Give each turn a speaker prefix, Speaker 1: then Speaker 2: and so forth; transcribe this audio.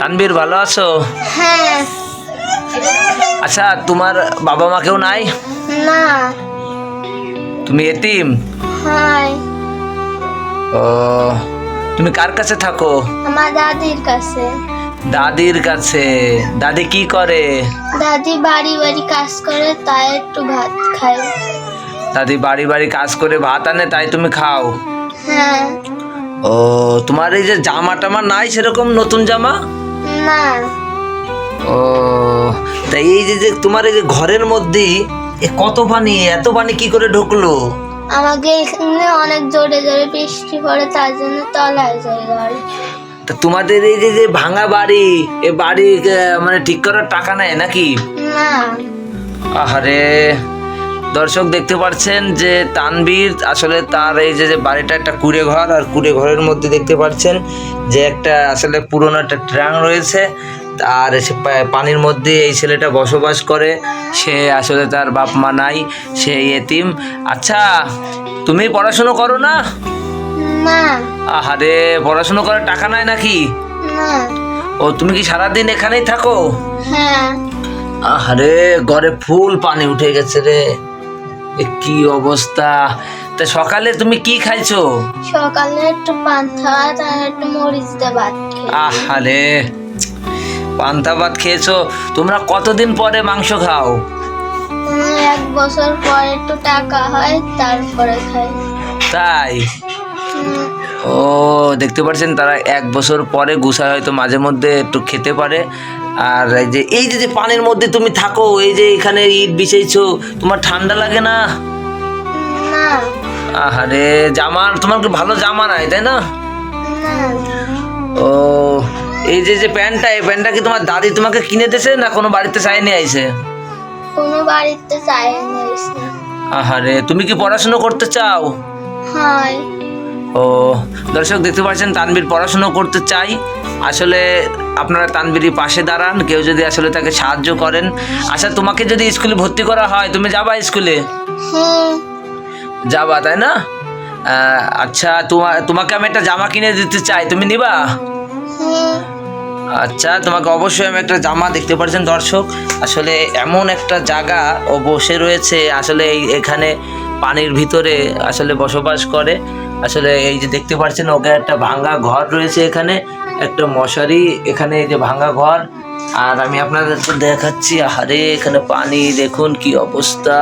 Speaker 1: তানবীর ভালো আছো?
Speaker 2: হ্যাঁ।
Speaker 1: আচ্ছা তোমার বাবা মা কেউ নাই?
Speaker 2: না।
Speaker 1: তুমি এতিম?
Speaker 2: হয়।
Speaker 1: ও তুমি কার কাছে থাকো?
Speaker 2: আমার দাদির কাছে।
Speaker 1: দাদির কাছে। দাদি কি করে?
Speaker 2: দাদি বাড়ি বাড়ি কাজ করে তাই একটু ভাত খাই
Speaker 1: দাদি বাড়ি বাড়ি কাজ করে ভাত আনে তাই তুমি খাও?
Speaker 2: হ্যাঁ।
Speaker 1: ও তোমার এই যে জামা টামা নাই সেরকম নতুন জামা?
Speaker 2: না
Speaker 1: ও তাই এই যে যে তোমার এই যে ঘরের মধ্যে এ কত পানি এত পানি কি করে ঢুকলো?
Speaker 2: আমাকে এখানে অনেক জোরে জোরে বৃষ্টি পড়ে তার জন্য তলায় যায় ঘর।
Speaker 1: তা তোমাদের এই যে যে ভাঙা বাড়ি এ বাড়ি আহ, মানে ঠিক করার টাকা নেয় নাকি?
Speaker 2: না।
Speaker 1: আহারে দর্শক দেখতে পাচ্ছেন যে তানবীর আসলে তার এই যে যে বাড়িটা একটা কুড়ে ঘর আর কুড়ে ঘরের মধ্যে দেখতে পাচ্ছেন যে একটা আসলে পুরনো একটা ট্রাং রয়েছে। আর সে পানির মধ্যে এই ছেলেটা বসবাস করে। সে আসলে তার বাপ মা নাই সে এতিম। আচ্ছা তুমি পড়াশুনো করো না? আহারে পড়াশুনো করার টাকা নাই নাকি? ও তুমি কি সারাদিন এখানেই থাকো?
Speaker 2: হ্যাঁ।
Speaker 1: আরে ঘরে ফুল পানি উঠে গেছে রে। কি অবস্থা? তা সকালে তুমি কি খাইছো?
Speaker 2: সকালে একটু পান্থা আর একটু মরিচ দিয়ে ভাত
Speaker 1: আহারে পান্তা ভাত খেয়েছো? তোমরা কতদিন পরে মাংস খাও?
Speaker 2: এক বছর পর একটু টাকা হয় তারপরে খাই।
Speaker 1: তাই? ও দেখতে পাচ্ছেন তারা এক বছর পরে গুছায় হয়তো মাঝে মধ্যে একটু খেতে পারে। আর এই যে এই যে যে পানির মধ্যে তুমি থাকো এই যে এখানে ইট বিছাইছো তোমার ঠান্ডা লাগে না? আহারে জামা তোমার কি ভালো জামা নাই তাই না? ও এই যে যে প্যান্টটা এই প্যান্টটা কি তোমার দাদি তোমাকে কিনে দিয়েছে না কোনো বাড়িতে চাই নিয়ে আইছে?
Speaker 2: কোনো বাড়িতে চাই এসে।
Speaker 1: আহারে তুমি কি পড়াশুনো করতে চাও?
Speaker 2: হয়।
Speaker 1: ও দর্শক দেখতে পাচ্ছেন তানবীর পড়াশুনো করতে চাই। আসলে আপনারা তানবীরই পাশে দাঁড়ান কেউ যদি আসলে তাকে সাহায্য করেন। আচ্ছা তোমাকে যদি স্কুলে ভর্তি করা হয় তুমি যাবা স্কুলে?
Speaker 2: হ্যাঁ।
Speaker 1: যাবা তাই না? আচ্ছা তোমা তোমাকে আমি একটা জামা কিনে দিতে চাই তুমি নিবা?
Speaker 2: হ্যাঁ।
Speaker 1: আচ্ছা তোমাকে অবশ্যই আমি একটা জামা দেখতে পাচ্ছেন দর্শক। আসলে এমন একটা জায়গা ও বসে রয়েছে আসলে এই এখানে পানির ভিতরে আসলে বসবাস করে। আসলে এই যে দেখতে পাচ্ছেন ওকে একটা ভাঙ্গা ঘর রয়েছে এখানে, একটা মশারি এখানে, এই যে ভাঙ্গা ঘর। আর আমি আপনাদের দেখাচ্ছি আরে এখানে পানি, দেখুন কি অবস্থা।